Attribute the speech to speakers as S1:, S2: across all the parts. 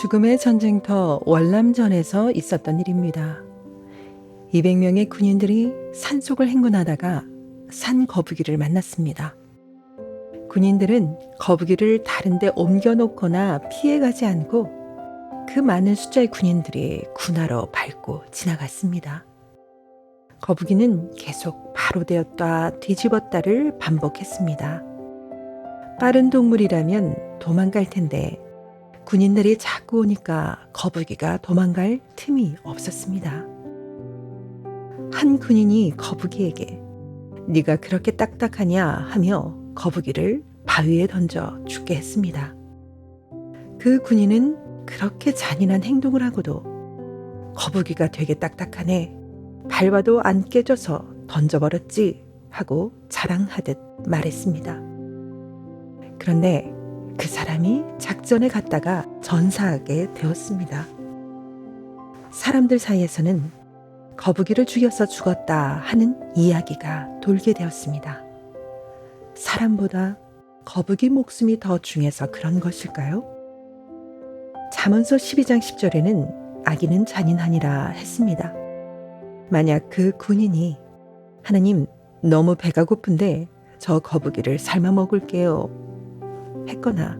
S1: 죽음의 전쟁터 월남전에서 있었던 일입니다. 200명의 군인들이 산속을 행군하다가 산 거북이를 만났습니다. 군인들은 거북이를 다른데 옮겨놓거나 피해가지 않고 그 많은 숫자의 군인들이 군하러 밟고 지나갔습니다. 거북이는 계속 바로 되었다 뒤집었다를 반복했습니다. 빠른 동물이라면 도망갈 텐데 군인들이 자꾸 오니까 거북이가 도망갈 틈이 없었습니다. 한 군인이 거북이에게 네가 그렇게 딱딱하냐 하며 거북이를 바위에 던져 죽게 했습니다. 그 군인은 그렇게 잔인한 행동을 하고도 거북이가 되게 딱딱하네. 밟아도 안 깨져서 던져버렸지 하고 자랑하듯 말했습니다. 그런데 그 사람이 작전에 갔다가 전사하게 되었습니다. 사람들 사이에서는 거북이를 죽여서 죽었다 하는 이야기가 돌게 되었습니다. 사람보다 거북이 목숨이 더 중해서 그런 것일까요? 잠언서 12장 10절에는 아기는 잔인하니라 했습니다. 만약 그 군인이 하나님 너무 배가 고픈데 저 거북이를 삶아 먹을게요 했거나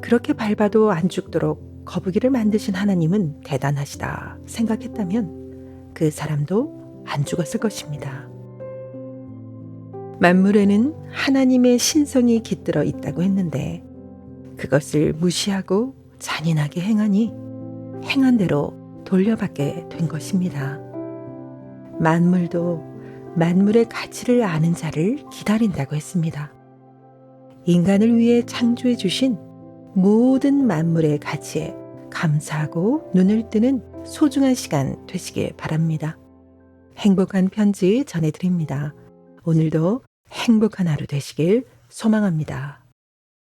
S1: 그렇게 밟아도 안 죽도록 거북이를 만드신 하나님은 대단하시다 생각했다면 그 사람도 안 죽었을 것입니다. 만물에는 하나님의 신성이 깃들어 있다고 했는데 그것을 무시하고 잔인하게 행하니 행한 대로 돌려받게 된 것입니다. 만물도 만물의 가치를 아는 자를 기다린다고 했습니다. 인간을 위해 창조해 주신 모든 만물의 가치에 감사하고 눈을 뜨는 소중한 시간 되시길 바랍니다. 행복한 편지 전해드립니다. 오늘도 행복한 하루 되시길 소망합니다.